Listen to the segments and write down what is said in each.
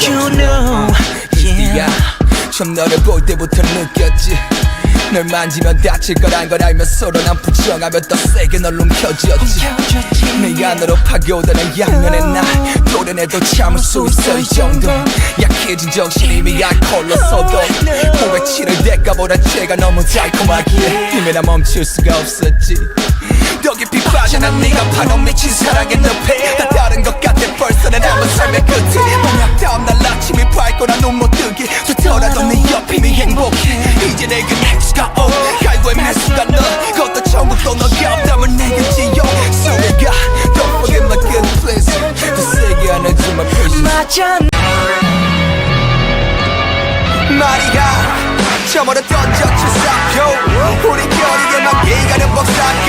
you know? yeah. 야, 처음 너를 볼 때부터 느꼈지. 널 만지면 다칠 거란 걸 알면 서로 난 부정하며 더 세게 널 움켜쥐었지. 내 안으로 파고드는 양면의 날 도련해도 참을 수 있어 이 정도. 약해진 정신이 이미 알콜로 서도 고백 치를 대가보다 죄가 너무 달콤하기에 이미 나 멈출 수가 없었지 맞아. 마리가 처음으로 던졌지 싹고 우리 결이에만 기가는 복사고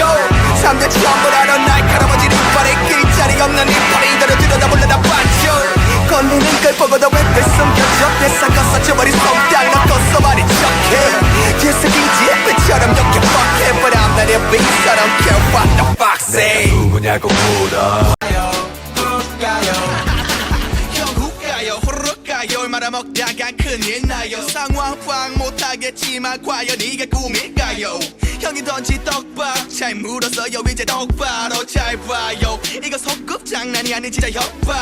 3대 처음으로 날카로워진 이빨에 길자리 없는 이빨이 이대로 들여다볼래 다 반쪽 걸리는 걸 보고도 왜내 숨겨져 내 싹았어 저 머리 손땅 넣고서 말이 척해. 계속이지 빛처럼 좋게 fuck it But I'm not a beast I don't care what the fuck say. 누구냐고 물어 가요 얼마나 먹다가 큰일 나요 상황 파악 못하겠지만 과연 이게 꿈일까요? 형이 던진 떡밥 잘 물었어요. 이제 똑바로 잘 봐요. 이거 소꿉 장난이 아닌 진짜 협박.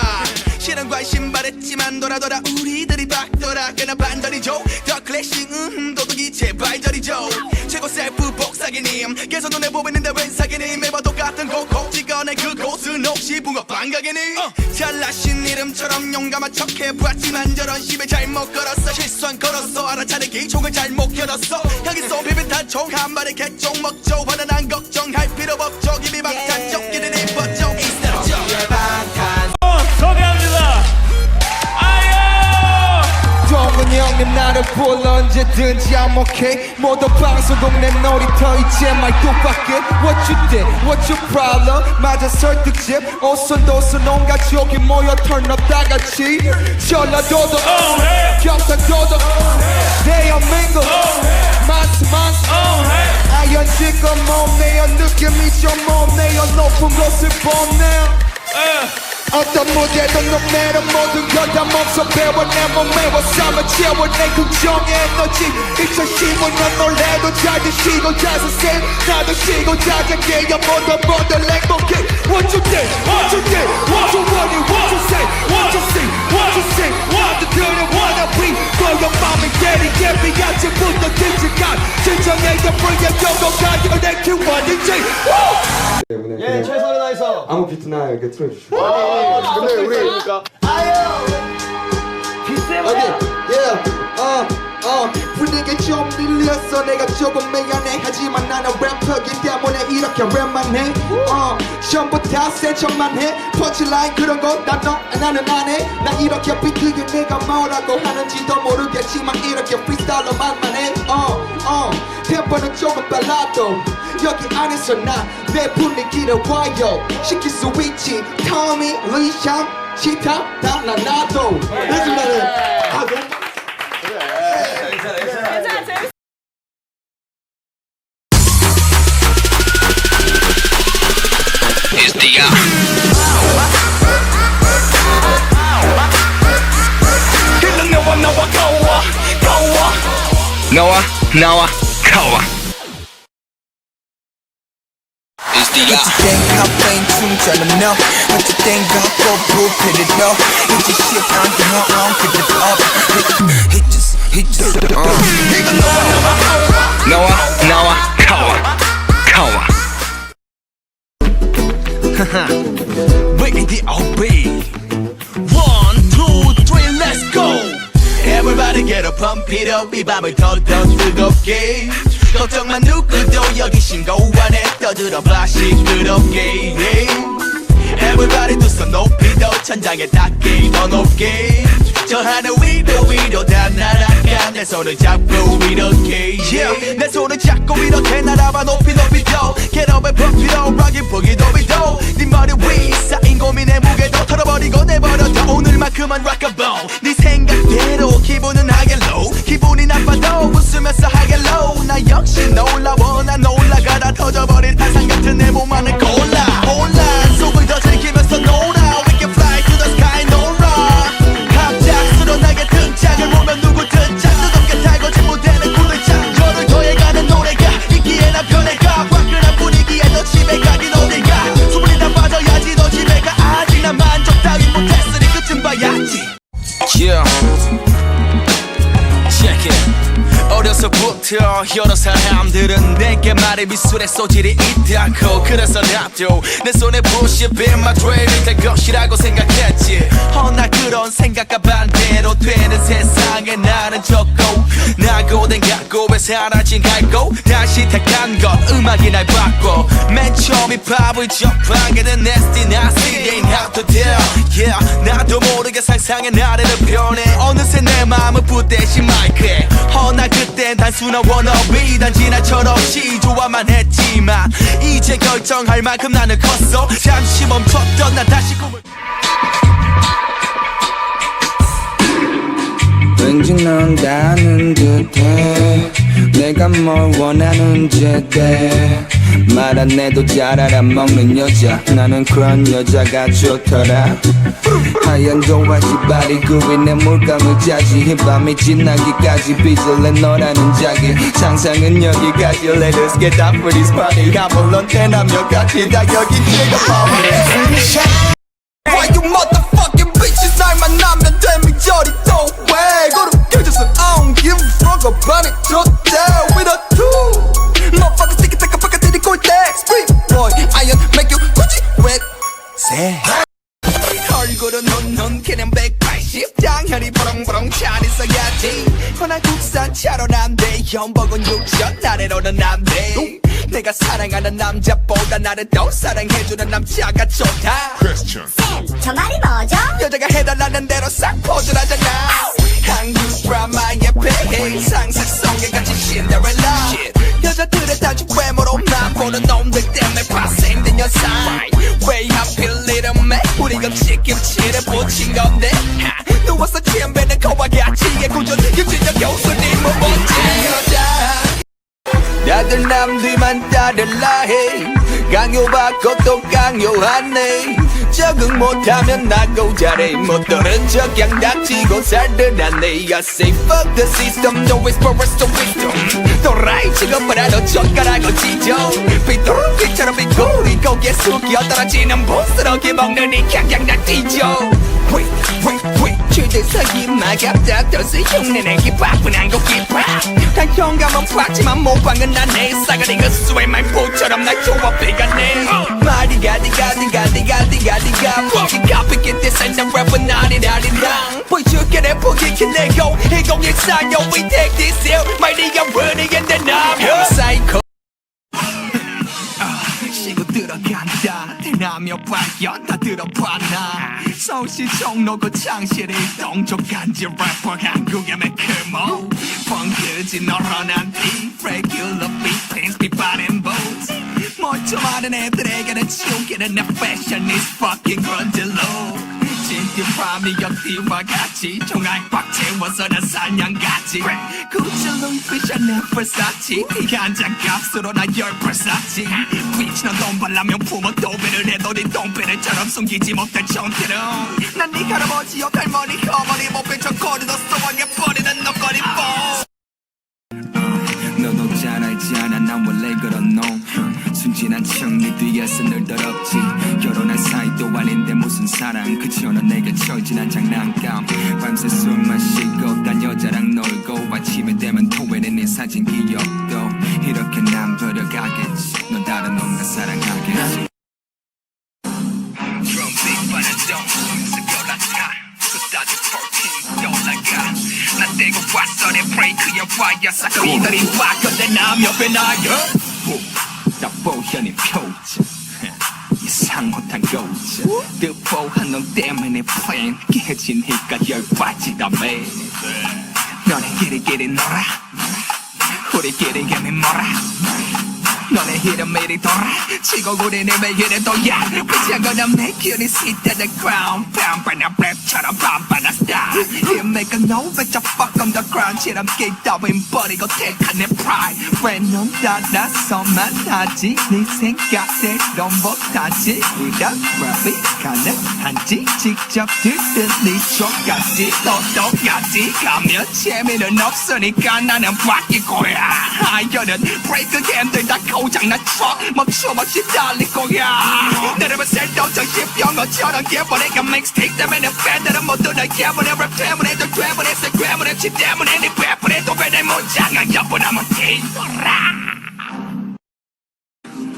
실은 관심 바랬지만 돌아 돌아 우리들이 박돌아 그나 반전이죠. 더 클래식 음 도둑이 제발 저리죠. 최고 셀프 복사기님. 계속 눈에 보이는데 웬 사기님. 매번 똑같은 곡 곡 찍어내 그곳은 혹시 붕어빵 가게니? 잘나신 이름처럼 용감한 척 해봤지만 저런 시에 잘못 걸었어. 실수한 걸었어. 알아차리기 총을 잘못 겨눴어. 여기서 비비탄 총한 발에 개총 먹죠. 화난 걱정할 필요 없죠. 이미 막탄 쫓기는 형님 나를 불러 언제든지 I'm okay. 모두 방송국 내 놀이터 이제 말 똑밖에 What you did, what your problem? 맞아 설득집. 오순도순 온 가족이 모여 turn up 다 같이. 전라도도 Oh. 경상도도. 대한민국 Oh, hey. 아연지가 몸내요 느낌이 좀 몸내요. 높은 곳을 뽐내요 어떤 무대도 녹내는 모든 걸다 몸소 배워 내 몸에 와싸며 채워 내 긍정의 에너지. 2015년 놀래도 잘 드시고 잘 사세요 나도 쉬고 자작게 모두 모두 행복해 What you think, what you think, what you want, what you say, what you see, what you see? What you do, wanna be. 너의 맘이 때리게 비아침부터 지치간 진정의 경고 가지고 내 키워드지 때문에 예, 최선 을 다해서. 아무 비트나 이렇게 틀어주시고. 근데 우리 어디 예, 어어어 분위기 좀 밀렸어. 내가 조금 미안해. 하지만 나는 래퍼기 때문에 이렇게 랩만 해어 전부 다 센 척만 해. 펀치라인 그런 거난 너 나는 안해나 이렇게 비트에 내가 뭐라고 하는지도 모르겠지만 이렇게 프리스타일로만 해어어 템포는 조금 빨라도 여기 안에서 나내 분위기를 와요. 시킬 수 있지. 터미 리샴 치타 다나 나도. 요즘에는 아 너무 나와 나와 가와 어찌된 카페인 충전은 너 어찌된 갖고 부패를 너 이제 시간 더 on keep it up Hit just hit just uh. 나와 나와 가와 가와 V-D-O-B One, two, three, let's go Everybody get up, pump it up 이 밤을 더 더 뜨겁게 걱정만 누구도 여기 신고 안에 떠들어봐 시끄럽게 yeah. Everybody 두손 높이 더 천장에 닿게 더 높게 저 하늘 위로 위로 다 날아가. 내 손을 잡고 이렇게 yeah. 내 손을 잡고 이렇게 날아봐. 높이 높이 더. Get up and pump it up 락이 보기도 비도 네 머리 위 쌓인 고민의 무게도 털어버리고 내버려둬. 오늘만큼은 rock a bone 네 생각대로 기분은 하게 low 기분이 나빠도 웃으면서 하게 low 나 역시 놀라워. 난 올라가다 터져버릴 탄산 같은 내 몸 안에 Yeah. Check it. 어려서부터 여러 사람들은 내게 말해 미술의 소질이 있다고. 그래서 나도 내 손에 부시 빈마 드레일이 될 것이라고 생각했지. 허나 그런 생각과 반대로 되는 세상에 나는 적고 나고된 각고에 사라진 갈고 다시 택한 것 음악이 날 바꿔. 맨 처음 힙합을 접하게 된 nasty they how to deal Yeah 나도 모르게 상상의 나래를 변해. 어느새 내 마음은 붓대신 마이크에 허나 그땐 단순한 워너비 단지 날 철없이 좋아만 했지만 이제 결정할 만큼 나는 컸어. 잠시 멈췄던 나 다시 꿈을 왠지 넌 다는 듯해. 내가 뭘 원하는지 때 말 안 해도 잘 알아먹는 여자. 나는 그런 여자가 좋더라. 하얀 도화지 바리 그 위에 물감을 짜지. 이 밤이 지나기까지 빚을 내 너라는 자기. 상상은 여기까지. Let us get up for this party. 가 물론 대남녀 같이 다 여기. 찍어봐 Why you motherfucking 연봉은 6천 아래로는 안돼 내가 사랑하는 남자보다 나를 더 사랑해주는 남자가 좋다. 쌤, 저 말이 뭐죠? 여자가 해달라는 대로 싹 포즈하잖아. 한국 드라마의 배해 상식성에 갇힌 신데렐라. 여자들의 단지 외모로만 보는 놈들 때문에 파생된 현상 왜 하필 이름에 우리가 치김치를 붙인 건데? 하, 누워서 침뱉는 거와 같이 구전 유진적 교수님 다들 남들만 따르라 해. 강요받고 또 강요하네. 적응 못하면 나고 잘해. 못 들은 척 그냥 닥치고 살더라 네. I say fuck the system. No it's for us to wisdom. 또라이 취급보다도 젓가락을 찢어. 삐뚤기처럼 삐꼬리 고개 숙여 떨어지는 보스러기 먹는 이 캉캉 나 뒤져 Wait wait 최대석이 마갑닥터서 흉내내기 바쁜 한국 힙합 단 현감은 봤지만 모방은 나네 싸가리가 수의 말포처럼 날 조합해가네 말이 가디 가디 가디 가디 가디가 fucking copycat this ain't the rapper 나리라리랑 보여줄게 래퍼 기킨 내고 1014 yo we take this ill mighty I'm running and then I'm your psycho 쉬고 들어간다. 대나며 발견 다 들어봤나? 서울시 종로구 창실이 동족간지 래퍼 한국의 매크모. 펑크지 널어난 티 regular beat pants 비반 and boots 멀쩡한 애들에게는 치우기는 내 fashion is fucking grungy low 진규파 미역티와 같이. 종알 꽉 채워서 난 사냥같이. 구슬 눈빛이 내 벌사치. 네가 한잔 값으로 나열벌 샀지 비치 넌돈 발라면 품어 도배를 해도 네 똥배를처럼 숨기지 못할 정태는 난네 할아버지여 할머니 어머니 못뵌 척 거리도 소원해 버리는 너 거리 뽕 알지 않아 난 원래 그런 놈 순진한 척네 뒤에서 늘 더럽지. 결혼한 사이도 아닌데 무슨 사랑. 그치 어느 내게 철진한 장난감. 밤새 술 마시고 딴 여자랑 놀고 아침에 되면 토해낸 네 사진 기억도 이렇게 난 버려가겠지. 넌 다른 놈과 사랑하겠지 브레이크야 와야 싹이들이 왔건데 남 옆에 나여 딱 보현이 표정 이상 못한 고정 뜨보한 놈 때문에 플랜 깨지니까 열받지다며 너네 끼리끼리 놀아. 우리끼리 개미 몰아 너네 이름 이리 돌아 치고 우리는 매일에 도야. 위장은 없네 균이 sit at the ground. 빰빠나 랩처럼 빰빠 나 스타일 힘에 내가 너왜 fuck on the ground. 지람 게임 따윈 버리고 택한 내 pride. 왜넌 따라서만 하지? 네 생각대로 못하지? Without rap이 가능한지 직접 들은 네 쪽까지. 또 똑같이 가면 재미는 없으니까 나는 바뀔 거야. 하여는 브레이크 게임들 다 고장났어. 멈춤없이 달릴 거야. 내려면 셀도정 십병어처럼 개버리가 믹스테이크 때문에 팬들은 모두 날 개버려 랩 때문에 또 괴물에 새 괴물에 치 때문에 네 괴물에 도배내 문장은 여분하면 뒤돌아.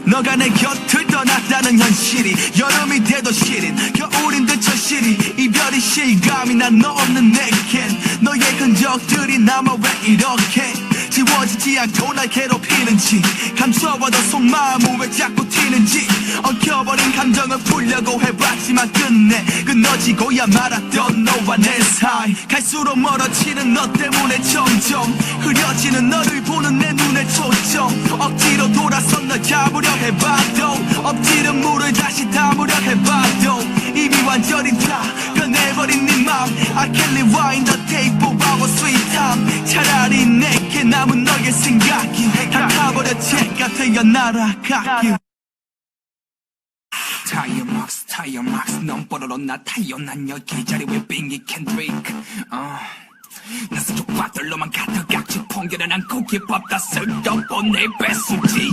너가 내 곁을 떠났다는 현실이 여름이 돼도 시린 겨울인 듯 절실히 이별이 실감이 난 너 없는 내겐. 너의 흔적들이 남아 왜 이렇게 지워지지 않고 날 괴롭히는지 감춰봐도 속마음은 왜 자꾸 튀는지 엉켜버린 감정을 풀려고 해봤지만 끝내 끊어지고야 말았던 너와 내 사이. 갈수록 멀어지는 너 때문에 점점 흐려지는 너를 보는 내 눈에 초점. 억지로 돌아선 널 잡으려 해봐도 엎지른 물을 다시 담으려 해봐도 이미 완전히 다 변해버린 네맘 I can't rewind the tape for our sweet time. 차라리 내게 남은 너의 생각이. 다 타버려 죄가 되어 날아가길 타이어 막스 타이어 막스 넌 뽀로로 나 타이어 난 여기 자리 왜 빙이 캔드릭? 어. 나 수족 바들로만 가득 각지 풍겨는 않고 기법다 쓸데없고 내 배수지.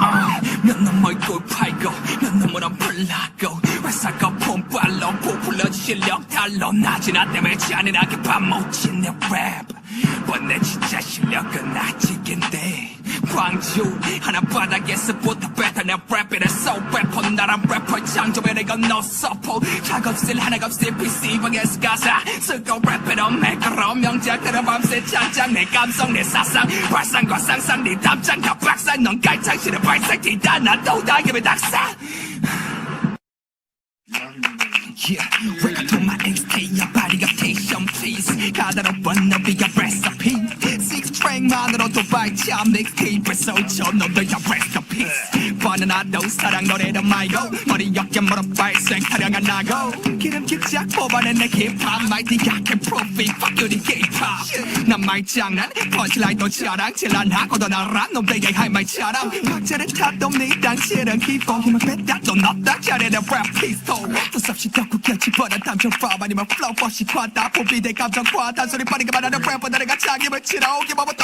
어, 몇놈 얼굴 팔고 몇놈 으로 불나고. 회사가 폼빨로 부풀려 실력 달러. 나지 나 때문에 잔인하게 밥 먹지 내랩. 뻔내 진짜 실력은 아직인데 광주 하나 바닥에서부터 뱉어내 랩이래 so 래퍼 나란 래퍼 창조에 내가 no support. 작업실 하나값에 PC방에서 가사. 쓰고 랩으로 매끄러운 명작들은 밤새 창작 내 감성 내 사상. 발상과 상상. 네 담장 다 박살. 넌 깔창실의 발상 뒤다. 나도 다이음의 낙사. Yeah, break to my XT, your body uptation, please. 가다로운 너비가 recipe. Six train만으로도 발차 믹스테이프 소쳐 너도야 rest in peace. 바나나도 사랑 노래는 말고 머리 어깨 무릎 발색 타령한 나고 기름기 쫙 뽑아낸 내 힙합 마이티 약해 프로필 fuck you the K-pop. 난 말장난 펀치라인도 자랑 질란하고도 나란 놈들의 할 말처럼 박자를 타도 네 당신은 기본 힘을 뺐다 또 넣다. 잘해내 랩 피스톨 두섭시 덕후 겹치 버려. 담정 팝 아니면 플로우 버시 과다. 포비대 감정과 단소리 빠르게 말하는 래퍼 내가 치러 본편은 뒤에 날도 알고 싶다